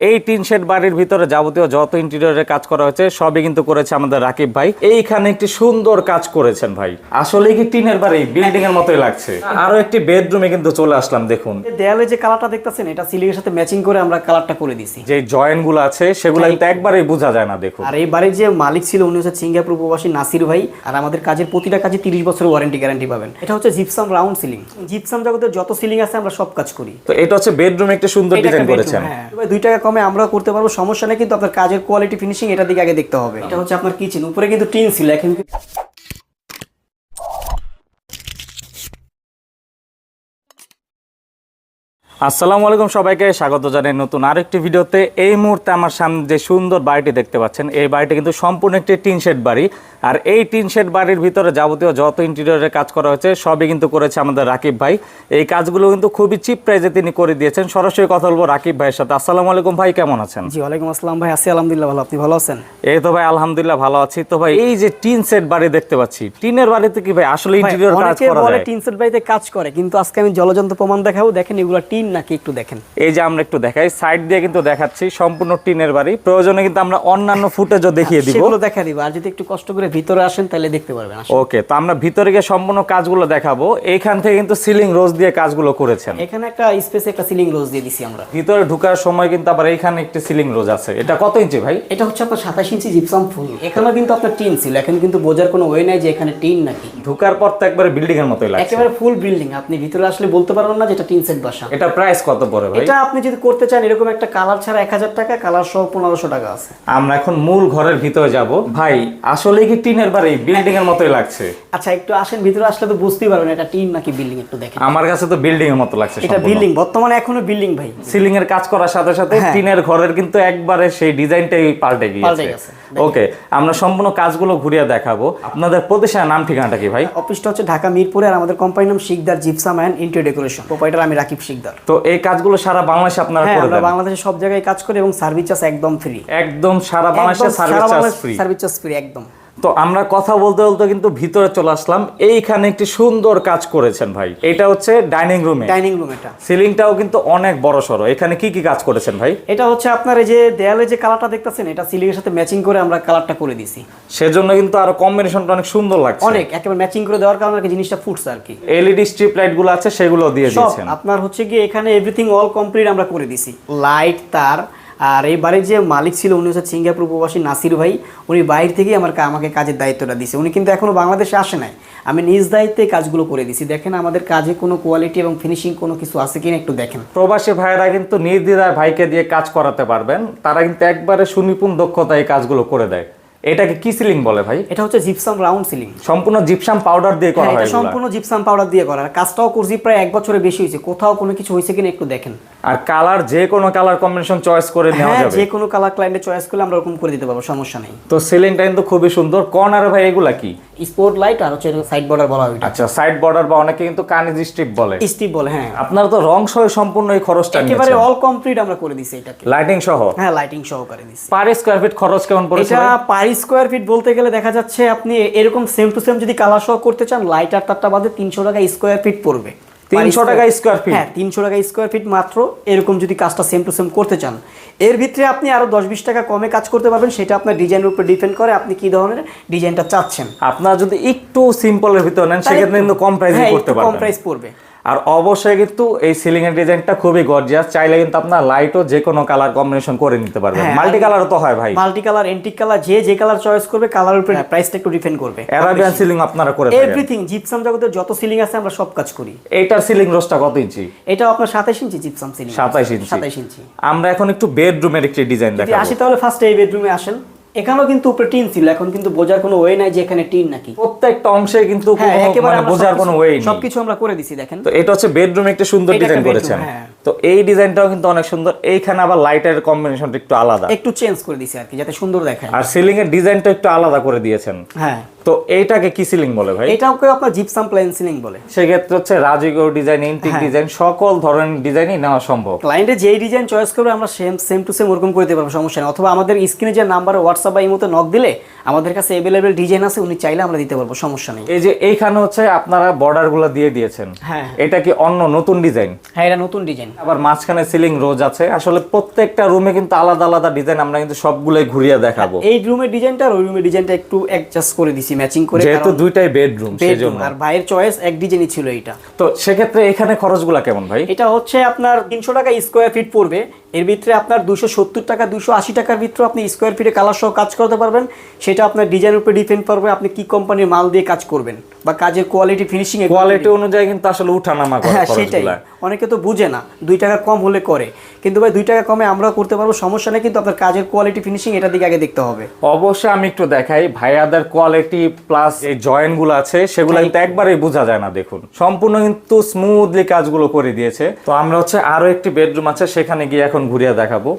এই tin shed বাড়ির ভিতরে যাবতীয় যত ইন্টেরিয়রের কাজ করা হয়েছে সবই কিন্তু করেছে আমাদের রাকিব ভাই। এইখানে একটি সুন্দর কাজ করেছেন ভাই। আসলে কি টিনের বাড়ি? বিল্ডিং এর মতোই লাগছে। আরও একটি বেডরুমে কিন্তু চলে আসলাম দেখুন। দেয়ালে যে কালারটা দেখতেছেন এটা সিলিং এর সাথে ম্যাচিং করে আমরা কালারটা করে দিছি যে জয়েন্টগুলো আছে সেগুলো কিন্তু একবারেই বোঝা যায় না দেখুন। আর এই বাড়ির যে মালিক ছিল উনি হচ্ছে সিঙ্গাপুর প্রবাসী নাসির ভাই আর আমাদের কাজের প্রতিটা কাজে তিরিশ বছরের ওয়ারেন্টি গ্যারান্টি পাবেন। এটা হচ্ছে জিপসাম রাউন্ড সিলিং জিপসাম জগতের যত সিলিং আছে আমরা সব কাজ করি। তো এটা হচ্ছে বেডরুমে একটা সুন্দর ডিজাইন করেছেন। হ্যাঁ। দুই টাকা কমে আমরা করতে পারব, সমস্যা নেই, কিন্তু আপনার কাজের কোয়ালিটি ফিনিশিং এটা দিকে আগে দেখতে হবে। এটা হচ্ছে আপনার কিচেন উপরে কিন্তু টিন ছিল, এখন আসসালামু আলাইকুম সবাইকে স্বাগত জানাই নতুন আরেকটি ভিডিওতে। এই মুহূর্তে আমার সামনে যে সুন্দর বাড়িটি দেখতে পাচ্ছেন এই বাড়িটি কিন্তু সম্পূর্ণ একটি টিন শেড বাড়ি। আর এই টিন শেড বাড়ির ভিতরে যাবতীয় যত ইন্টেরিয়রের কাজ করা হয়েছে সবই কিন্তু করেছে আমাদের রাকিব ভাই। এই কাজগুলো কিন্তু খুবই চিপ প্রাইজে তিনি করে দিয়েছেন। সরাসরি কথা বলব রাকিব ভাইয়ের সাথে। আসসালামু আলাইকুম ভাই কেমন আছেন? জি ওয়ালাইকুম আসসালাম ভাই আছি আলহামদুলিল্লাহ ভালো। আপনি ভালো আছেন? এই তো ভাই আলহামদুলিল্লাহ ভালো আছি। তো ভাই এই যে টিন সেট বাড়ি দেখতে পাচ্ছি টিনের বাড়িতে কি ভাই আসলে ইন্টেরিয়র কাজ করা যায়? টিন সেট বাড়িতে কাজ করে কিন্তু আজকে আমি জলজন্ত প্রমাণ দেখাবো। দেখেন এগুলো টিন নাকি একটু দেখেন? এই যে আমরা একটু দেখাই সাইড দিয়ে কিন্তু দেখাচ্ছি সম্পূর্ণ টিনের বাড়ি। প্রয়োজনে কিন্তু আমরা অন্যান্য ফুটেজও দেখিয়ে দিব। সেগুলো দেখা দিব আর যদি একটু কষ্ট করে ভিতরে আসেন তাহলে দেখতে পারবেন ওকে তো আমরা ভিতরে গিয়ে সম্পূর্ণ কাজগুলো দেখাবো। এইখান থেকে কিন্তু সিলিং রোজ দিয়ে কাজগুলো করেছেন। এখানে একটা স্পেসে একটা সিলিং রোজ দিয়ে দিছি আমরা। ভিতরে ঢুকার সময় কিন্তু আবার এইখানে একটি সিলিং রোজ আছে। এটা কত ইঞ্চি ভাই? এটা হচ্ছে আপনার সাতাশ ইঞ্চি জিপসাম ফুল। এখানেও কিন্তু আপনার টিন ছিল এখন কিন্তু বোঝার কোনো ওয়ে নাই যে এখানে টিন নাকি। ঢুকার পর তো একবারে বিল্ডিং এর মতোই লাগছে। একেবারে ফুল বিল্ডিং আপনি ভিতরে আসলে বলতে পারবেন না যে এটা টিন সেট বাসা। এটা প্রাইস কত পড়ে ভাই? এটা আপনি যদি করতে চান এরকম একটা কালার ছাড়া এক হাজার টাকা কালার সহ পনেরোশো টাকা আছে। আমরা এখন মূল ঘরের ভিতরে যাব। ভাই আসলে কি টিনের বাড়ি? বিল্ডিং এর মতোই লাগছে। আচ্ছা একটু আসেন ভিতরে আসলে তো বুঝতেই পারবেন এটা টিন নাকি বিল্ডিং একটু দেখেন। আমার কাছে তো বিল্ডিং এর মতো লাগছে এটা বিল্ডিং বর্তমানে এখনও বিল্ডিং ভাই। সিলিং এর কাজ করার সাথে সাথে হ্যাঁ। টিনের ঘরের কিন্তু একবারে সেই ডিজাইনটাই পাল্টে পাল্টে গিয়েছে। ওকে আমরা সম্পূর্ণ কাজগুলো ঘুরিয়ে দেখাবো। আপনাদের প্রতিষ্ঠানের নাম ঠিকানাটা কি ভাই? অফিসটা হচ্ছে ঢাকা মিরপুরে আর আমাদের কোম্পানির নাম Sikdar gypsum and interior decoration proprietor আমি রাকিব শিকদার। তো এই কাজগুলো সারা বাংলাদেশে আপনারা হ্যাঁ করে আমরা দেন। বাংলাদেশে সব জায়গায় কাজ করে এবং সার্ভিস চার্জ একদম ফ্রি একদম সারা বাংলাদেশে service charge free service charge free একদম। তো আমরা কথা বলতে বলতে কিন্তু ভিতরে চলে আসলাম। এইখানে একটি সুন্দর কাজ করেছেন ভাই। এটা হচ্ছে ডাইনিং রুমে ডাইনিং রুম এটা। সিলিংটাও কিন্তু অনেক বড় সড়ো। এখানে কি কি কাজ করেছেন ভাই? এটা হচ্ছে আপনার এই যে দেয়ালে যে কালারটা দেখতেছেন এটা সিলিং এর সাথে ম্যাচিং করে আমরা কালারটা করে দিছি সেজন্য কিন্তু আরও কম্বিনেশনটা অনেক সুন্দর লাগছে। অনেক একেবারে ম্যাচিং করে দেওয়ার কারণে আর কি জিনিসটা ফুটছে আর কি। এলইডি স্ট্রিপ লাইটগুলো আছে সেগুলো দিয়ে দিয়েছেন। আপনার হচ্ছে কি এখানে এভরিথিং অল কমপ্লিট আমরা করে দিছি লাইট তার আর এই বাড়ির যে মালিক ছিল, উনি হচ্ছে সিঙ্গাপুর প্রবাসী নাসির ভাই। উনি বাইরে থেকেই আমার আমাকে কাজের দায়িত্বটা দিছে উনি কিন্তু এখনও বাংলাদেশে আসে নাই। আমি নিজ দায়িত্বে কাজগুলো করে দিছি দেখেন আমাদের কাজে কোনো কোয়ালিটি এবং ফিনিশিং কোনো কিছু আছে কিনা একটু দেখেন। প্রবাসী ভাইয়েরা কিন্তু নির্দিদায় ভাইকে দিয়ে কাজ করাতে পারবেন। তারা কিন্তু একবারে সুনিপুণ দক্ষতা এই কাজগুলো করে দেয়। এটাকে কি সিলিং বলে ভাই? এটা হচ্ছে জিপসাম রাউন্ড সিলিং সম্পূর্ণ জিপসাম পাউডার দিয়ে করা হ্যাঁ, হয় এটা সম্পূর্ণ জিপসাম পাউডার দিয়ে করা। আর কাজটাও করছি প্রায় এক বছরের বেশি হয়েছে। কোথাও কোনো কিছু হয়েছে কিনা একটু দেখেন। আর কালার যে কোনো কালার কম্বিনেশন চয়েস করে নেওয়া হ্যাঁ যাবে। যে কোনো কালার ক্লায়েন্টে চয়েস করলে আমরা ওরকম করে দিতে পারব সমস্যা নেই। তো সিলিংটা কিন্তু খুবই সুন্দর। কর্নারে ভাই এগুলা কি? স্পোর্ট লাইট আর হচ্ছে সাইড বর্ডার বলা হয় আচ্ছা সাইড বর্ডার বা অনেকে কিন্তু কানেজ স্ট্রিপ বলে। স্ট্রিপ বলে হ্যাঁ। আপনারা তো রং সহ সম্পূর্ণ এই খরচটা একেবারে অল কমপ্লিট আমরা করে দিছি এটাকে। লাইটিং সহ? হ্যাঁ লাইটিং সহ করে দিছি। পার স্কয়ার ফিট খরচ কেমন পড়েছে এটা পার স্কয়ার ফিট বলতে গেলে দেখা যাচ্ছে আপনি এরকম সেম টু সেম যদি কালার সহ করতে চান লাইট আর তারটা বাদে তিনশো টাকা স্কয়ার ফিট পড়বে। 300 টাকা স্কোয়ার ফিট হ্যাঁ তিনশো টাকা স্কোয়ার ফিট মাত্র এরকম যদি কাজটা সেম টু সেম করতে চান। এর ভিতরে আপনি আরও দশ বিশ টাকা কমে কাজ করতে পারবেন সেটা আপনার ডিজাইনের উপর ডিপেন্ড করে আপনি কি ধরনের ডিজাইনটা চাচ্ছেন। আপনার যদি একটু সিম্পলের ভিতরে নেন সেক্ষেত্রে কিন্তু কম প্রাইস হ্যাঁ, করতে পারবেন কম প্রাইস পড়বে। আর অবশ্যই কিন্তু এই সিলিং এর ডিজাইনটা খুবই গর্জিয়াস চাইলে কিন্তু আপনার লাইটও যে কোনো কালার কম্বিনেশন করে নিতে পারবেন। হ্যাঁ, মাল্টি কালারও তো হয় ভাই। মাল্টি কালার এন্টিক কালার যে যে কালার চয়েস করবে কালার উপরে প্রাইসটা একটু ডিপেন্ড করবে। অ্যারাবিয়ান সিলিং আপনারা করে থাকেন। এভরিথিং জিপসাম জগতের যত সিলিং আছে আমরা সব কাজ করি। এইটার সিলিং রোজটা কত ইঞ্চি? এটা আপনার সাতাশ ইঞ্চি জিপসাম সিলিং 27 ইঞ্চি। সাতাশ ইঞ্চি। আমরা এখন একটু বেডরুমের একটি ডিজাইন দেখাবো। আসি তাহলে ফার্স্ট এই বেডরুমে আসেন। এখানেও কিন্তু উপরে টিন ছিল এখন কিন্তু বোঝার কোনো ওয়ে নাই যে এখানে টিন নাকি। প্রত্যেকটা অংশে কিন্তু হ্যাঁ একেবারে মানে বোঝার কোনো ওয়ে নেই। সবকিছু আমরা করে দিছি দেখেন। তো এটা হচ্ছে বেডরুম একটা সুন্দর ডিজাইন করেছেন। হ্যাঁ। তো এই ডিজাইনটাও কিন্তু অনেক সুন্দর। এইখানে আবার লাইটের কম্বিনেশনটা একটু আলাদা। একটু চেঞ্জ করে দিছি আর কি যাতে সুন্দর দেখায়। আর সিলিং এর ডিজাইনটা একটু আলাদা করে দিয়েছেন। হ্যাঁ। তো এইটাকে কি সিলিং বলে ভাই? এটাও কেউ আপনার জিপসাম প্লেন সিলিং বলে। সেক্ষেত্রে হচ্ছে রাজকীয় ডিজাইন ইন্টিক হ্যাঁ। ডিজাইন সকল ধরনের ডিজাইনই নেওয়া সম্ভব। ক্লায়েন্টে যেই ডিজাইন চয়েস করবে আমরা সেম সেম টু সেম ওরকম করে দিতে পারব সমস্যা নেই। অথবা আমাদের স্ক্রিনে যে নাম্বার হোয়াটসঅ্যাপ বা এই মতো নক দিলে আমাদের কাছে অ্যাভেলেবেল ডিজাইন আছে উনি চাইলে আমরা দিতে পারব সমস্যা নেই। এই যে এইখানে হচ্ছে আপনারা বর্ডারগুলো দিয়ে দিয়েছেন। হ্যাঁ। এটা কি অন্য নতুন ডিজাইন হ্যাঁ এটা নতুন ডিজাইন আবার মাঝখানে সিলিং রোজ আছে। আসলে প্রত্যেকটা রুমে কিন্তু আলাদা আলাদা ডিজাইন আমরা কিন্তু সবগুলোই ঘুরিয়ে দেখাবো। এই রুমের ডিজাইনটা আর ওই রুমের ডিজাইনটা একটু অ্যাডজাস্ট করে দিছি ম্যাচিং করে যেহেতু দুইটাই বেডরুম সেজন্য। আর বাইরের চয়েস এক ডিজাইনই ছিল এটা তো সেক্ষেত্রে এখানে খরচগুলো কেমন ভাই? এটা হচ্ছে আপনার তিনশো টাকা স্কোয়ার ফিট পড়বে। এর ভিতরে আপনার দুশো সত্তর টাকা দুশো আশি টাকার ভিতরে আপনি স্কোয়ার ফিটে কালার সহ কাজ করতে পারবেন। সেটা আপনার ডিজাইনের উপরে ডিপেন্ড করবে আপনি কি কোম্পানির মাল দিয়ে কাজ করবেন বা কাজের কোয়ালিটি ফিনিশিং কোয়ালিটি অনুযায়ী কিন্তু আসলে উঠানামা করে হ্যাঁ সেটাই। অনেকে তো বুঝে না দুই টাকা কম হলে করে। কিন্তু ভাই দুই টাকা কমে আমরাও করতে পারব সমস্যা নেই কিন্তু আপনার কাজের কোয়ালিটি ফিনিশিং এটা দিকে আগে দেখতে হবে। অবশ্যই আমি একটু দেখাই ভাইয়াদের কোয়ালিটি প্লাস এই জয়েন্টগুলো আছে সেগুলো কিন্তু একবারেই বোঝা যায় না দেখুন। সম্পূর্ণ কিন্তু স্মুথলি কাজগুলো করে দিয়েছে। তো আমরা হচ্ছে আরও একটি বেডরুম আছে সেখানে গিয়ে এখন ঘুরিয়ে দেখাবো।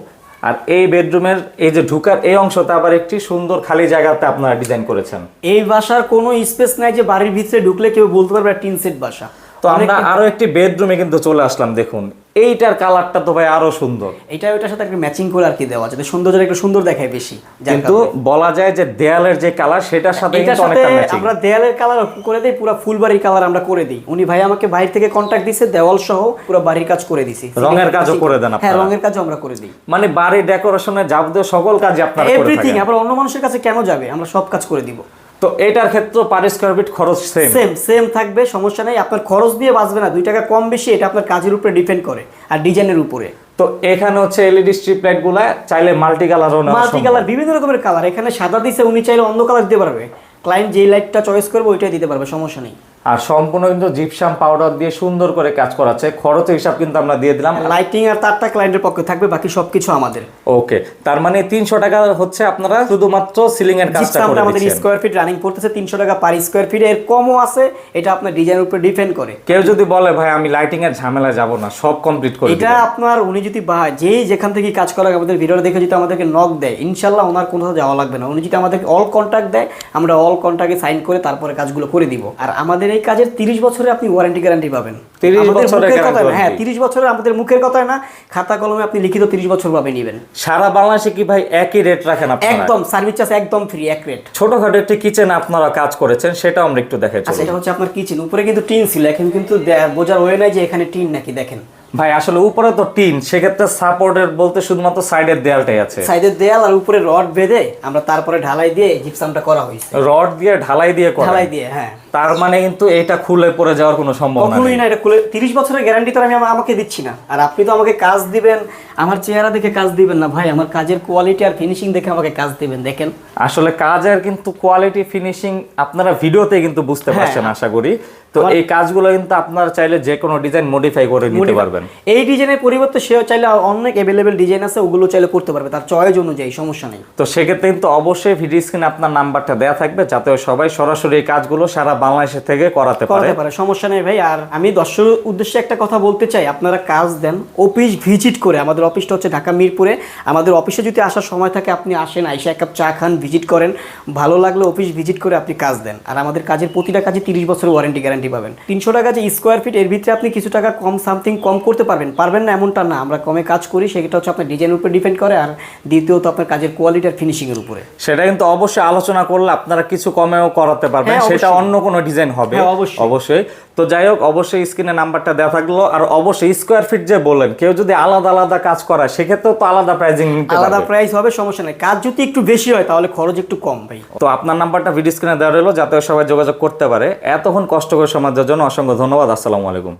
আর এই বেডরুমের এই যে ঢুকার এই অংশটা আবার একটি সুন্দর খালি জায়গাতে আপনারা ডিজাইন করেছেন। এই বাসার কোনো স্পেস নাই যে বাড়ির ভিতরে ঢুকলে কেউ বলতে পারবে টিন সেট বাসা। তো আমরা আরও একটি বেডরুমে কিন্তু চলে আসলাম দেখুন। এইটার কালারটা তো ভাই আরও সুন্দর। এটা ওইটার সাথে একটা ম্যাচিং করে আর কি দেওয়া যাতে সৌন্দর্য একটু সুন্দর দেখায় বেশি কিন্তু বলা যায় যে দেয়ালের যে কালার সেটার সাথে এটার সাথে আমরা দেয়ালের কালার করে দিই পুরো ফুল বাড়ির কালার আমরা করে দিই। উনি ভাই আমাকে বাইরে থেকে কন্ট্যাক্ট দিছে দেওয়াল সহ পুরো বাড়ির কাজ করে দিছি। রঙের কাজও করে দেন হ্যাঁ রঙের কাজও আমরা করে দিই। মানে বাড়ি ডেকোরেশনের যাবতীয় সকল কাজ আপনারা করে এভরিথিং থাকেন। আবার অন্য মানুষের কাছে কেন যাবে? আমরা সব কাজ করে দিব। তো এটার ক্ষেত্রে পার স্কোয়ার ফিট খরচ সেম সেম সেম থাকবে সমস্যা নেই। আপনার খরচ দিয়ে বাঁচবে না। দুই টাকা কম বেশি এটা আপনার কাজের উপরে ডিপেন্ড করে আর ডিজাইনের উপরে। তো এখানে হচ্ছে এলইডি স্ট্রিপ লাইটগুলা চাইলে মাল্টি কালারও মাল্টি কালার বিভিন্ন রকমের কালার এখানে সাদা দিছে উনি চাইলে অন্য কালার দিতে পারবে। ক্লায়েন্ট যেই লাইটটা চয়েস করবে ওইটাই দিতে পারবে সমস্যা নেই। আর সম্পূর্ণ কিন্তু জিপসাম পাউডার দিয়ে সুন্দর করে কাজ করাচ্ছে। খরচের হিসাব কিন্তু আমরা দিয়ে দিলাম। লাইটিং আর তারটা ক্লায়েন্টের পক্ষে থাকবে বাকি সবকিছু আমাদের। ওকে তার মানে তিনশো টাকা হচ্ছে আপনারা শুধুমাত্র সিলিং এর কাজটা করে আমাদের স্কোয়ার ফিট রানিং পড়তেছে তিনশো টাকা পার স্কোয়ার ফিট এর কমও আছে এটা আপনার ডিজাইনের উপরে ডিপেন্ড করে। কেউ যদি বলে ভাই আমি লাইটিং এর ঝামেলা যাব না সব কমপ্লিট করে এটা আপনার উনি যদি বা যেই যেখান থেকে কাজ করা আমাদের ভিডিওটা দেখে যদি আমাদেরকে নক দেয় ইনশাল্লাহ ওনার কোথাও যাওয়া লাগবে না। উনি যদি আমাদেরকে অল কন্ট্যাক্ট দেয় আমরা অল কন্ট্যাক্টে সাইন করে তারপরে কাজগুলো করে দিব। আর আমাদের এই কাজের তিরিশ বছরে আপনি ওয়ারেন্টি গ্যারান্টি পাবেন। 30 আমাদের বছরের মুখের guarantee কথায় না, হ্যাঁ তিরিশ বছরের আমাদের মুখের কথায় না খাতা কলমে আপনি লিখিত তিরিশ বছর পাবে নেবেন। সারা বাংলাদেশে কি ভাই একই রেট রাখেন একদম সার্ভিস চার্জ একদম ফ্রি এক রেট ছোটখাটো একটি কিচেন আপনারা কাজ করেছেন সেটাও আমরা একটু দেখাই আচ্ছা চলুন। এটা হচ্ছে আপনার কিচেন উপরে কিন্তু টিন ছিল এখন কিন্তু বোঝার হয়ে নাই যে এখানে টিন নাকি দেখেন। ভাই আসলে উপরে তো টিন সেক্ষেত্রে সাপোর্টের বলতে শুধুমাত্র সাইডের দেয়ালটাই আছে। সাইডের দেয়াল আর উপরে রড বেঁধে আমরা তারপরে ঢালাই দিয়ে জিপসামটা করা হয়েছে। রড দিয়ে ঢালাই দিয়ে ঢালাই দিয়ে হ্যাঁ। তার মানে কিন্তু এটা খুলে পড়ে যাওয়ার কোনো সম্ভাবনা কখনোই নেই। না এটা খুলে তিরিশ বছরের গ্যারান্টি তো আমি আমাকে দিচ্ছি না। আর আপনি তো আমাকে কাজ দিবেন আমার চেহারা দেখে কাজ দিবেন না। ভাই আমার কাজের কোয়ালিটি আর ফিনিশিং দেখে আমাকে কাজ দিবেন দেখেন। আসলে কাজের কিন্তু কোয়ালিটি ফিনিশিং আপনারা ভিডিওতে কিন্তু বুঝতে হ্যাঁ। পারছেন আশা করি। তো এই কাজগুলো কিন্তু আপনারা চাইলে যে কোনো ডিজাইন মডিফাই করে নিতে পারবেন। এই ডিজাইনের পরিবর্তে সেও চাইলে অনেক অ্যাভেলেবেল ডিজাইন আছে ওগুলো চাইলে করতে পারবে তার চয়েস অনুযায়ী সমস্যা নেই। তো সেক্ষেত্রে কিন্তু অবশ্যই ভিডিও স্ক্রিনে আপনার নাম্বারটা দেওয়া থাকবে যাতে সবাই সরাসরি এই কাজগুলো সারা বাংলাদেশের থেকে করাতে পারে। পারে সমস্যা নেই ভাই। আর আমি দর্শক উদ্দেশ্যে একটা কথা বলতে চাই আপনারা কাজ দেন অফিস ভিজিট করে। আমাদের অফিসটা হচ্ছে ঢাকা মিরপুরে। আমাদের অফিসে যদি আসার সময় থাকে আপনি আসেন আইসা এক কাপ চা খান ভিজিট করেন। ভালো লাগলে অফিস ভিজিট করে আপনি কাজ দেন। আর আমাদের কাজের প্রতিটা কাজে তিরিশ বছরের ওয়ারেন্টি গ্যারান্টি পাবেন। তিনশো টাকা যে স্কোয়ার ফিট এর ভিতরে আপনি কিছু টাকা কম সামথিং কম করতে পারবেন। পারবেন না এমনটা না। আমরা কমে কাজ করি সেটা হচ্ছে আপনার ডিজাইনের উপরে ডিপেন্ড করে। আর দ্বিতীয়ত আপনার কাজের কোয়ালিটি আর ফিনিশিংয়ের উপরে। সেটা কিন্তু অবশ্যই আলোচনা করলে আপনারা কিছু কমেও করাতে পারবেন। হ্যাঁ, সেটা অন্য কোনো ডিজাইন হবে। হ্যাঁ, অবশ্যই। তো যাই হোক অবশ্যই স্ক্রিনে নাম্বারটা দেওয়া থাকল। আর অবশ্যই স্কোয়ার ফিট যে বলেন কেউ যদি আলাদা আলাদা কাজ করায় সেক্ষেত্রেও তো আলাদা প্রাইজিং আলাদা প্রাইস হবে সমস্যা নেই। কাজ যদি একটু বেশি হয় তাহলে খরচ একটু কম ভাই। তো আপনার নাম্বারটা ভিডিও স্ক্রিনে দেওয়া রইল যাতে সবাই যোগাযোগ করতে পারে। এতক্ষণ কষ্ট করে সমাজের জন্য অসংখ্য ধন্যবাদ। আসসালামু আলাইকুম।